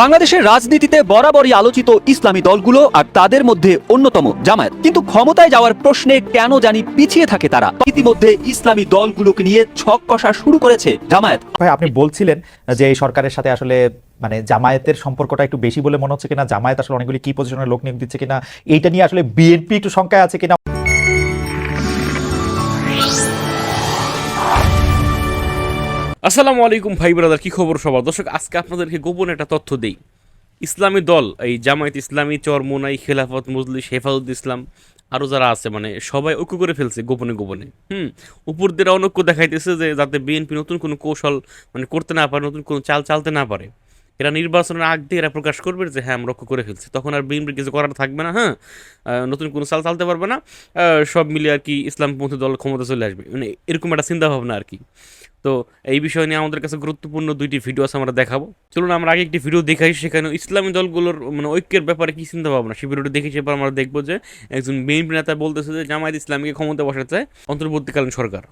বাংলাদেশের রাজনীতিতে বরাবরই আলোচিত ইসলামী দলগুলো আর তাদের মধ্যে অন্যতম জামায়াত। কিন্তু ক্ষমতায় যাওয়ার প্রশ্নে কেন জানি পিছিয়ে থাকে তারা? ইতিমধ্যে ইসলামী দলগুলোকে নিয়ে ছক কষা শুরু করেছে জামায়াত। ভাই, আপনি বলছিলেন যে এই সরকারের সাথে আসলে মানে জামায়াতের সম্পর্কটা একটু বেশি বলে মনে হচ্ছে কিনা, জামায়াত আসলে অনেকগুলি কি পজিশনের লোক নিয়োগ দিচ্ছে কিনা, এইটা নিয়ে আসলে বিএনপি একটু সংখ্যায় আছে কিনা? আসসালামু আলাইকুম ভাই ব্রাদার, কী খবর সবার? দর্শক, আজকে আপনাদেরকে গোপন একটা তথ্য দেই। ইসলামী দল, এই জামায়াত ইসলামী, চরমোনাই, খেলাফত, মজলিস, হেফাজত ইসলাম আরও যারা আছে মানে সবাই ঐক্য করে ফেলছে গোপনে গোপনে। হুম উপর দিয়ে অনৈক্য দেখাইতেছে যে যাতে বিএনপি নতুন কোনো কৌশল মানে করতে না পারে, নতুন কোনো চাল চালতে না পারে। এরা নির্বাচনের আগ দিয়ে এরা প্রকাশ করবে যে হ্যাঁ আমরা রক্ষ করে ফেলছি। তখন আর বিএনপির কিছু করার থাকবে না হ্যাঁ? নতুন কোনো সাল চালতে পারবে না। সব মিলে আর কি ইসলামপন্থী দল ক্ষমতা চলে আসবে। মানে এরকম একটা চিন্তা ভাবনা আর কি। তো এই বিষয় নিয়ে আমাদের কাছে গুরুত্বপূর্ণ দুইটি ভিডিও আছে, আমরা দেখাবো। চলুন, আমরা আগে একটি ভিডিও দেখাই, সেখানে ইসলামী দলগুলোর মানে ঐক্যের ব্যাপারে কি চিন্তা ভাবনা সেই ভিডিওটি দেখে সেবার আমরা দেখব যে, একজন বিএনপি নেতা বলতেছে যে, জামায়াত ইসলামীকে ক্ষমতা বসাতে অন্তর্বর্তীকালীন সরকার।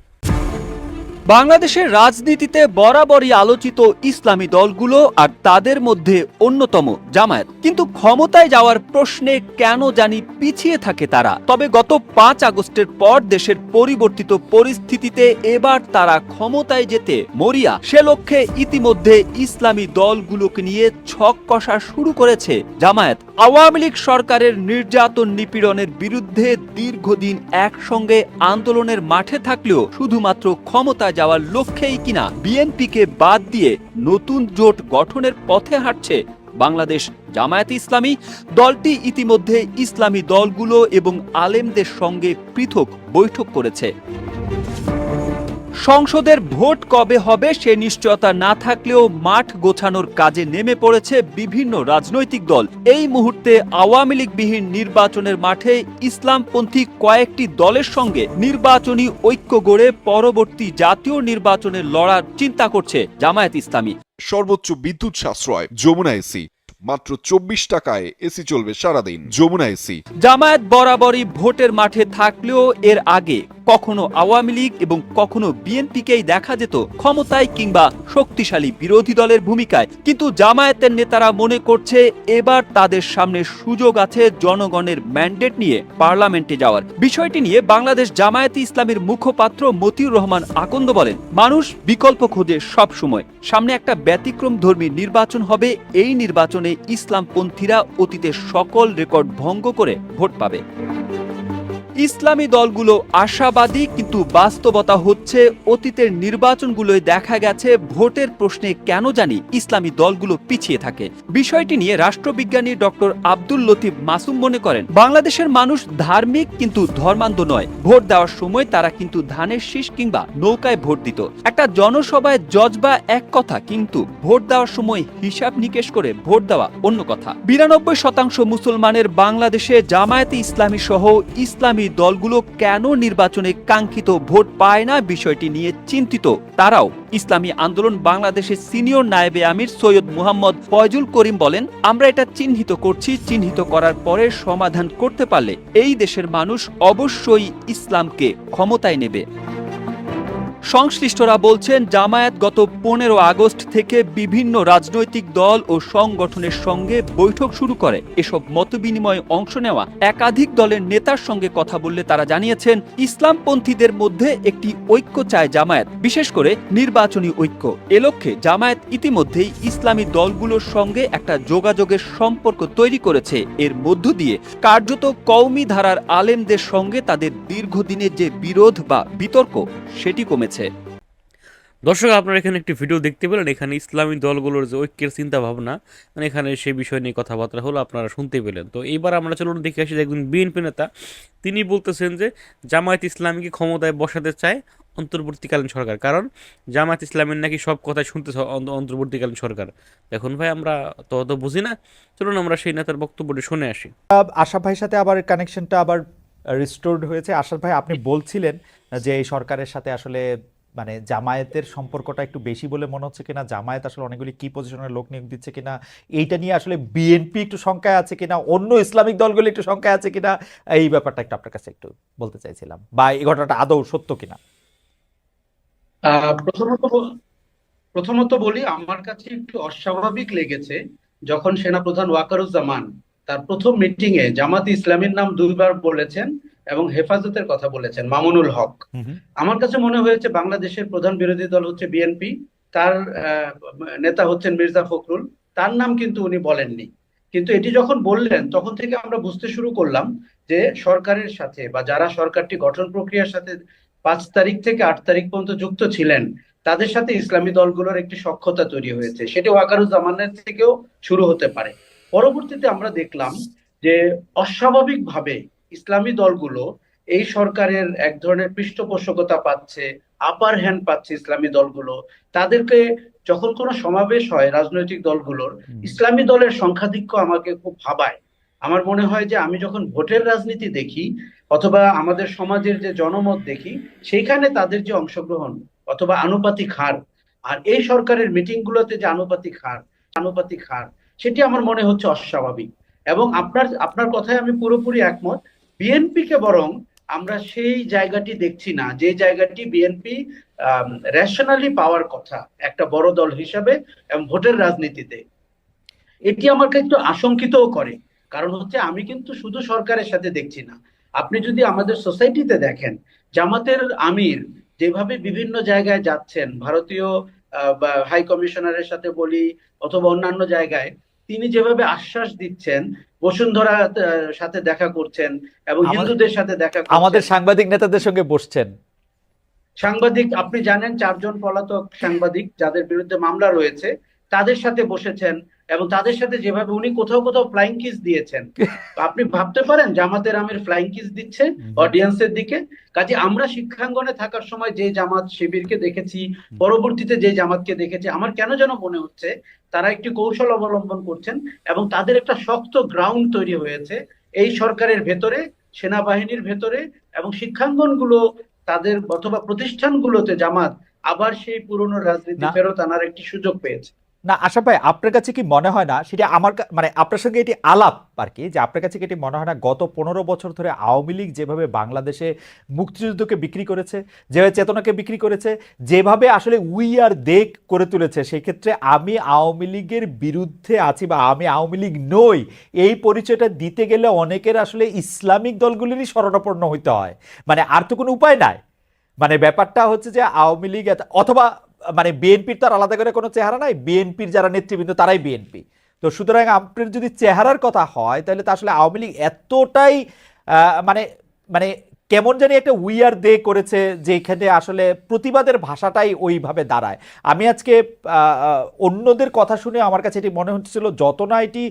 বাংলাদেশের রাজনীতিতে বরাবরই আলোচিত ইসলামী দলগুলো আর তাদের মধ্যে অন্যতম জামায়াত। কিন্তু ক্ষমতায় যাওয়ার প্রশ্নে কেন জানি পিছিয়ে থাকে তারা। তবে গত পাঁচ আগস্টের পর দেশের পরিবর্তিত পরিস্থিতিতে এবার তারা ক্ষমতায় যেতে মরিয়া। সে লক্ষ্যে ইতিমধ্যে ইসলামী দলগুলোকে নিয়ে ছক কষা শুরু করেছে জামায়াত। আওয়ামী লীগ সরকারের নির্যাতন নিপীড়নের বিরুদ্ধে দীর্ঘদিন একসঙ্গে আন্দোলনের মাঠে থাকলেও শুধুমাত্র ক্ষমতা যাওয়ার লক্ষ্যেই কিনা বিএনপিকে বাদ দিয়ে নতুন জোট গঠনের পথে হাঁটছে বাংলাদেশ জামায়াত ইসলামী। দলটি ইতিমধ্যে ইসলামী দলগুলো এবং আলেমদের সঙ্গে পৃথক বৈঠক করেছে। সংসদের ভোট কবে হবে সে নিশ্চয়তা না থাকলেও মাঠ গোছানোর কাজে নেমে পড়েছে বিভিন্ন রাজনৈতিক দল। এই মুহূর্তে আওয়ামী লীগবিহীন নির্বাচনের মাঠে ইসলামপন্থী কয়েকটি দলের সঙ্গে নির্বাচনী ঐক্য গড়ে পরবর্তী জাতীয় নির্বাচনে লড়ার চিন্তা করছে জামায়াত ইসলামী। সর্বোচ্চ বিদ্যুৎ সাশ্রয়, যমুনা এসি। মাত্র চব্বিশ টাকায় এসি চলবে সারাদিন। যমুনা এসি জামায়াত বরাবরই ভোটের মাঠে থাকলেও এর আগে কখনো আওয়ামী লীগ এবং কখনো বিএনপিকেই দেখা যেত ক্ষমতায় কিংবা শক্তিশালী বিরোধী দলের ভূমিকায়। কিন্তু জামায়াতের নেতারা মনে করছে এবার তাদের সামনে সুযোগ আছে জনগণের ম্যান্ডেট নিয়ে পার্লামেন্টে যাওয়ার। বিষয়টি নিয়ে বাংলাদেশ জামায়াতে ইসলামের মুখপাত্র মতিউর রহমান আকন্দ বলেন, মানুষ বিকল্প খোঁজে সব সময় সামনে একটা ব্যতিক্রম ধর্মী নির্বাচন হবে, এই নির্বাচনে ইসলামপন্থীরা অতীতের সকল রেকর্ড ভঙ্গ করে ভোট পাবে। ইসলামী দলগুলো আশাবাদী, কিন্তু বাস্তবতা হচ্ছে অতীতের নির্বাচনগুলোয় দেখা গেছে ভোটের প্রশ্নে কেন জানি ইসলামী দলগুলো পিছিয়ে থাকে। বিষয়টি নিয়ে রাষ্ট্রবিজ্ঞানী ডক্টর আব্দুল লতিফ মাসুম মনে করেন, বাংলাদেশের মানুষ ধার্মিক কিন্তু ধর্মান্ধ নয়। ভোট দেওয়ার সময় তারা কিন্তু ধানের শীষ কিংবা নৌকায় ভোট দিত। একটা জনসভায় জজবা এক কথা, কিন্তু ভোট দেওয়ার সময় হিসাব নিকেশ করে ভোট দেওয়া অন্য কথা। বিরানব্বই শতাংশ মুসলমানের বাংলাদেশে জামায়াতে ইসলামী সহ ইসলামী দলগুলো কেন নির্বাচনে কাঙ্ক্ষিত ভোট পায় না বিষয়টি নিয়ে চিন্তিত? তারাও ইসলামী আন্দোলন বাংলাদেশের সিনিয়র নায়েবে আমির সৈয়দ মুহাম্মদ ফয়জুল করিম বলেন, আমরা এটা চিহ্নিত করছি, চিহ্নিত করার পরে সমাধান করতে পারলে এই দেশের মানুষ অবশ্যই ইসলামকে ক্ষমতায় নেবে। সংশ্লিষ্টরা বলছেন, জামায়াত গত পনেরো আগস্ট থেকে বিভিন্ন রাজনৈতিক দল ও সংগঠনের সঙ্গে বৈঠক শুরু করে। এসব মতবিনিময়ে অংশ নেওয়া একাধিক দলের নেতার সঙ্গে কথা বললে তারা জানিয়েছেন, ইসলামপন্থীদের মধ্যে একটি ঐক্য চায় জামায়াত, বিশেষ করে নির্বাচনী ঐক্য। এ লক্ষ্যে জামায়াত ইতিমধ্যেই ইসলামী দলগুলোর সঙ্গে একটা যোগাযোগের সম্পর্ক তৈরি করেছে। এর মধ্য দিয়ে কার্যত কওমি ধারার আলেমদের সঙ্গে তাদের দীর্ঘদিনের যে বিরোধ বা বিতর্ক, সেটি কমেছে। দর্শক, আপনারা এখানে একটি ভিডিও দেখতে পেলেন। এখানে ইসলামী দলগুলোর যে ঐক্যের চিন্তা ভাবনা মানে এখানে সেই বিষয় নিয়ে কথাবার্তা হলো, আপনারা শুনতে পেলেন। তো এইবার আমরা চলুন দেখে আসি একজন বিএনপি নেতা, তিনি বলতেছেন যে, জামায়াত ইসলামীকে ক্ষমতায় বসাতে চায় অন্তর্বর্তীকালীন সরকার। কারণ জামায়াত ইসলামের নাকি সব কথাই শুনতে অন্তর্বর্তীকালীন সরকার। এখন ভাই, আমরা তো অত বুঝি না। চলুন আমরা সেই নেতার বক্তব্যটি শুনে আসি। আশা ভাইয়ের সাথে আবার কানেকশনটা আবার রিস্টোর্ড হয়েছে। আশাফ ভাই, আপনি বলছিলেন যে এই সরকারের সাথে আসলে মানে জামায়াতের সম্পর্কটা একটু বেশি বলে মনে হচ্ছে কিনা, জামায়াত আসলে অনেকগুলি কি পজিশনের লোক নিয়োগ দিচ্ছে কিনা, এইটা নিয়ে আসলে বিএনপি একটু শঙ্কায় আছে কিনা, অন্য ইসলামিক দলগুলো একটু শঙ্কায় আছে কিনা, এই ব্যাপারটা একটু আপনার কাছে একটু বলতে চাইছিলাম বা এই ঘটনাটা আদৌ সত্য কিনা? প্রথমত প্রথমত বলি, আমার কাছে একটু অস্বাভাবিক লেগেছে যখন সেনাপ্রধান ওয়াকারুজ্জামান তার প্রথম মিটিং এ জামাত ইসলামের নাম দুইবার বলেছেন এবং হেফাজতের কথা বলেছেন মামুনুল হক। আমার কাছে মনে হয়েছে বাংলাদেশের প্রধান বিরোধী দল হচ্ছে বিএনপি তার নেতা হচ্ছেন মির্জা ফখরুল তার নাম কিন্তু উনি বলেননি। কিন্তু এটি যখন বললেন তখন থেকে আমরা বুঝতে শুরু করলাম যে সরকারের সাথে বা যারা সরকারটি গঠন প্রক্রিয়ার সাথে পাঁচ তারিখ থেকে আট তারিখ পর্যন্ত যুক্ত ছিলেন তাদের সাথে ইসলামী দলগুলোর একটি সক্ষতা তৈরি হয়েছে। সেটি ওয়াকারুজ্জামানের থেকেও শুরু হতে পারে। পরবর্তীতে আমরা দেখলাম যে অস্বাভাবিকভাবে ইসলামী দলগুলো এই সরকারের এক ধরনের পৃষ্ঠপোষকতা পাচ্ছে আপার হ্যান্ড পাচ্ছে ইসলামী দলগুলো। তাদেরকে যখন কোনো সমাবেশ হয় রাজনৈতিক দলগুলোর ইসলামী দলের সংখ্যাধিক্য আমাকে খুব ভাবায়। আমার মনে হয় যে আমি যখন ভোটের রাজনীতি দেখি অথবা আমাদের সমাজের যে জনমত দেখি সেইখানে তাদের যে অংশগ্রহণ অথবা আনুপাতিক হার আর এই সরকারের মিটিং গুলোতে যে আনুপাতিক হার আনুপাতিক হার সেটি আমার মনে হচ্ছে অস্বাভাবিক। এবং আপনার আপনার কথায় আমি পুরোপুরি একমত বিএনপি কে বরং আমরা সেই জায়গাটি দেখছি না, যে জায়গাটি বিএনপি রেশনালি পাওয়ার কথা, একটা বড় দল হিসাবে এবং ভোটের রাজনীতিতে। এটি আমাকে একটু আশঙ্কিতও করে, কারণ হচ্ছে আমি কিন্তু শুধু সরকারের সাথে দেখছি না। আপনি যদি আমাদের সোসাইটিতে দেখেন, জামাতের আমির যেভাবে বিভিন্ন জায়গায় যাচ্ছেন, ভারতীয় হাই কমিশনারের সাথে বলি অথবা অন্যান্য জায়গায়, তিনি যেভাবে আশ্বাস দিচ্ছেন বসুন্ধরা সাথে দেখা করছেন এবং হিন্দুদের সাথে দেখা আমাদের সাংবাদিক নেতাদের সঙ্গে বসছেন। সাংবাদিক আপনি জানেন চারজন পলাতক সাংবাদিক যাদের বিরুদ্ধে মামলা রয়েছে তাদের সাথে বসেছেন এবং তাদের সাথে যেভাবে উনি কোথাও কোথাও ফ্লাইং কিস দিয়েছেন আপনি ভাবতে পারেন জামাতের আমির ফ্লাইং কিস দিচ্ছে। অডিয়েন্সের দিকে কাজে আমরা শিক্ষাঙ্গনে থাকার সময় যে জামাত শিবিরকে দেখেছি পরবর্তীতে যে জামাতকে দেখেছি আমার কেন যেন মনে হচ্ছে তারা একটি কৌশল অবলম্বন করছেন এবং তাদের একটা শক্ত গ্রাউন্ড তৈরি হয়েছে এই সরকারের ভেতরে সেনাবাহিনীর ভেতরে এবং শিক্ষাঙ্গনগুলো তাদের অথবা প্রতিষ্ঠানগুলোতে জামাত আবার সেই পুরনো রাজনীতি। ফেরত আনার একটি সুযোগ পেয়েছে না আশা ভাই, আপনার কাছে কি মনে হয় না, সেটা আমার মানে আপনার সঙ্গে এটি আলাপ আর কি, যে আপনার কাছে কি এটি মনে হয় না গত পনেরো বছর ধরে আওয়ামী লীগ যেভাবে বাংলাদেশে মুক্তিযুদ্ধকে বিক্রি করেছে, যেভাবে চেতনাকে বিক্রি করেছে, যেভাবে আসলে উই আর দেক করে তুলেছে, সেই ক্ষেত্রে আমি আওয়ামী লীগের বিরুদ্ধে আছি বা আমি আওয়ামী লীগ নই, এই পরিচয়টা দিতে গেলে অনেকের আসলে ইসলামিক দলগুলিরই শরণাপন্ন হইতে হয়। মানে আর তো কোনো উপায় নাই। মানে ব্যাপারটা হচ্ছে যে আওয়ামী লীগ অথবা মানে বিএনপির তো আর আলাদা করে কোনো চেহারা নাই, বিএনপির যারা নেতৃবৃন্দ তারাই বিএনপি। তো সুতরাং আপনার যদি চেহারার কথা হয়, তাহলে তা আসলে আওয়ামী লীগ এতটাই মানে মানে কেমন জানি একটা উইয়ার দে করেছে, যেখানে আসলে প্রতিবাদের ভাষাটাই ওইভাবে দাঁড়ায়। আমি আজকে অন্যদের কথা শুনে আমার কাছে এটি মনে হচ্ছিল যত না এটি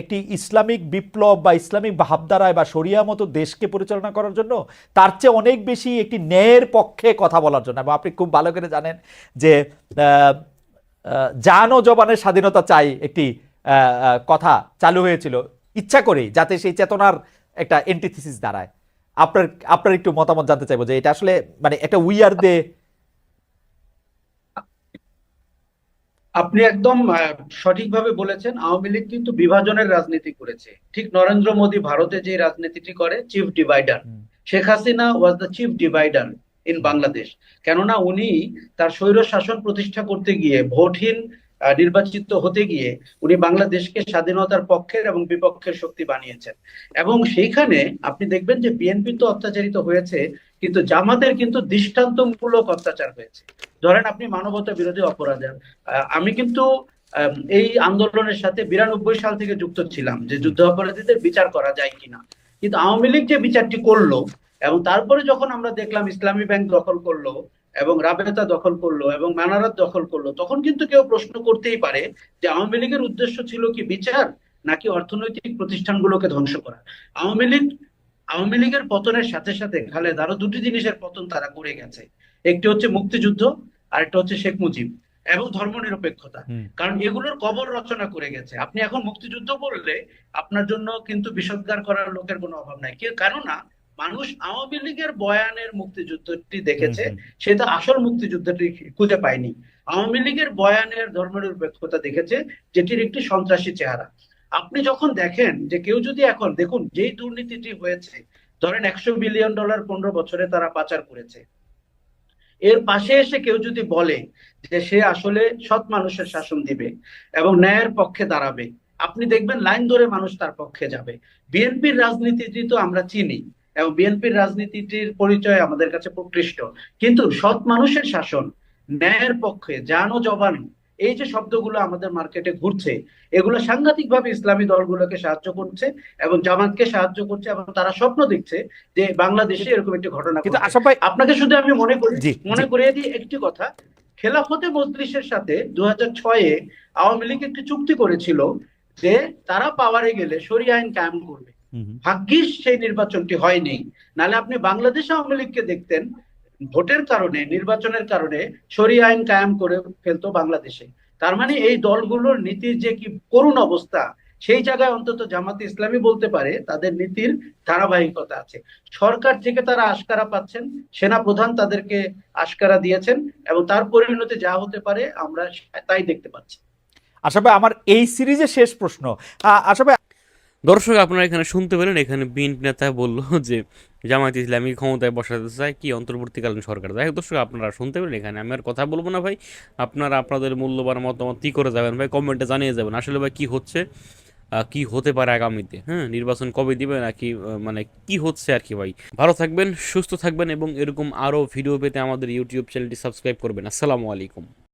একটি ইসলামিক বিপ্লব বা ইসলামিক ভাবধারায় বা শরিয়া মতো দেশকে পরিচালনা করার জন্য, তার চেয়ে অনেক বেশি একটি ন্যায়ের পক্ষে কথা বলার জন্য। এবং আপনি খুব ভালো করে জানেন যে জান ও জবানের স্বাধীনতা চাই একটি কথা চালু হয়েছিল। ইচ্ছা করেই, যাতে সেই চেতনার একটা এন্টিথিসিস দাঁড়ায়। আপনার আপনার একটু মতামত জানতে চাইব যে এটা আসলে মানে একটা উইয়ার দে আপনি একদম সঠিকভাবে বলেছেন। আওয়ামী লীগ কিন্তু বিভাজনের রাজনীতি করেছে। ঠিক নরেন্দ্র মোদী ভারতে যে রাজনীতিটি করে chief divider Sheikh Hasina was the chief divider in Bangladesh. কেননা উনি তার স্বৈর শাসন প্রতিষ্ঠা করতে গিয়ে ভোটহীন নির্বাচিত হতে গিয়ে উনি বাংলাদেশকে স্বাধীনতার পক্ষের এবং বিপক্ষের শক্তি বানিয়েছেন। এবং সেইখানে আপনি দেখবেন যে বিএনপি তো অত্যাচারিত হয়েছে, কিন্তু জামাতের কিন্তু দৃষ্টান্তমূলক অত্যাচার হয়েছে। ধরেন আপনি মানবতা বিরোধী অপরাধের আমি কিন্তু এই আন্দোলনের সাথে বিরানব্বই সাল থেকে যুক্ত ছিলাম যে যুদ্ধ অপরাধীদের বিচার করা যায় কিনা। কিন্তু আওয়ামী লীগ যে বিচারটি করল, এবং তারপরে যখন আমরা দেখলাম ইসলামী ব্যাংক দখল করল এবং রাবেতা দখল করল এবং মানারাত দখল করল তখন কিন্তু কেউ প্রশ্ন করতেই পারে যে আওয়ামী লীগের উদ্দেশ্য ছিল কি বিচার নাকি অর্থনৈতিক প্রতিষ্ঠানগুলোকে ধ্বংস করা? আওয়ামী লীগ আওয়ামী লীগের পতনের সাথে সাথে খালেদ আরও দুটি জিনিসের পতন তারা করে গেছে। একটি হচ্ছে মুক্তিযুদ্ধ আর একটা হচ্ছে শেখ মুজিব এবং ধর্মনিরপেক্ষতা। কারণ এগুলোর কবর রচনা করে গেছে। আপনি এখন মুক্তিযুদ্ধ বললে আপনার জন্য কিন্তু বিষোদ্গার করার লোকের কোনো অভাব নাই। কি কেননা মানুষ আওয়ামী লীগের বয়ানের মুক্তিযুদ্ধটি দেখেছে হুম, সে তো আসল মুক্তিযুদ্ধটি খুঁজে পায়নি। আওয়ামী লীগের বয়ানের ধর্মনিরপেক্ষতা দেখেছে যেটির একটি সন্ত্রাসী চেহারা। আপনি যখন দেখেন যে কেউ যদি এখন দেখুন যেই দুর্নীতিটি হয়েছে ধরেন একশো বিলিয়ন ডলার পনেরো বছরে তারা পাচার করেছে এর পাশে এসে কেউ যদি বলে যে সে আসলে সৎ মানুষের শাসন দিবে এবং ন্যায়ের পক্ষে দাঁড়াবে আপনি দেখবেন লাইন ধরে মানুষ তার পক্ষে যাবে। বিএনপির রাজনীতিটি তো আমরা চিনি এবং বিএনপির রাজনীতিটির পরিচয় আমাদের কাছে প্রকৃষ্ট কিন্তু সৎ মানুষের শাসন ন্যায়ের পক্ষে জান জবান এই যে শব্দগুলো আমাদের মার্কেটে ঘুরছে এগুলো সাংঘাতিকভাবে ইসলামী দলগুলোকে সাহায্য করছে এবং জামাতকে সাহায্য করছে এবং তারা স্বপ্ন দেখছে যে বাংলাদেশে এরকম একটি ঘটনা কিন্তু। ভাই আপনাকে শুধু আমি মনে করি মনে করিয়ে দিই একটি কথা খেলাফতে মজলিসের সাথে দু হাজার ছয়ে আওয়ামী লীগ একটি চুক্তি করেছিল যে তারা পাওয়ারে গেলে সরিয়া আইন কায়েম করবে। ভাগ্যিস সেই নির্বাচনটি হয়নি। নালে আপনি বাংলাদেশ আওয়ামী লীগকে দেখতেন ভোটের কারণে নির্বাচনের কারণে সরিয়া আইন কায়েম করে ফেলতো বাংলাদেশে। তার মানে এই দলগুলোর নীতির যে কি করুণ অবস্থা সেই জায়গায় অন্তত জামাতে ইসলামী বলতে পারে তাদের নীতির ধারাবাহিকতা আছে। সরকার থেকে তারা আশকারা পাচ্ছেন সেনা প্রধান তাদেরকে আশকারা দিয়েছেন এবং তার পরিণতি যা হতে পারে আমরা তাই দেখতে পাচ্ছি। ভাই আমার এই সিরিজে শেষ প্রশ্ন। ভাই দর্শক, আপনারা এখানে শুনতে পেলেন, এখানে বিএনপি নেতা বলল যে, জামায়াত ইসলামী ক্ষমতায় বসাতে চায় কি অন্তর্বর্তীকালীন সরকার? হোক, দর্শক, আপনারা শুনতে পেলেন, এখানে আমি আর কথা বলব না ভাই। আপনারা আপনাদের মূল্যবান মতামত কী করে যাবেন ভাই? কমেন্টে জানিয়ে যাবেন। আসলে ভাই, কী হচ্ছে? কি হতে পারে আগামীতে? হ্যাঁ নির্বাচন কবে দিবে নাকি মানে কি হচ্ছে আর কি ভাই? ভালো থাকবেন, সুস্থ থাকবেন এবং এরকম আরও ভিডিও পেতে আমাদের ইউটিউব চ্যানেলটি সাবস্ক্রাইব করবেন। আসসালামু আলাইকুম।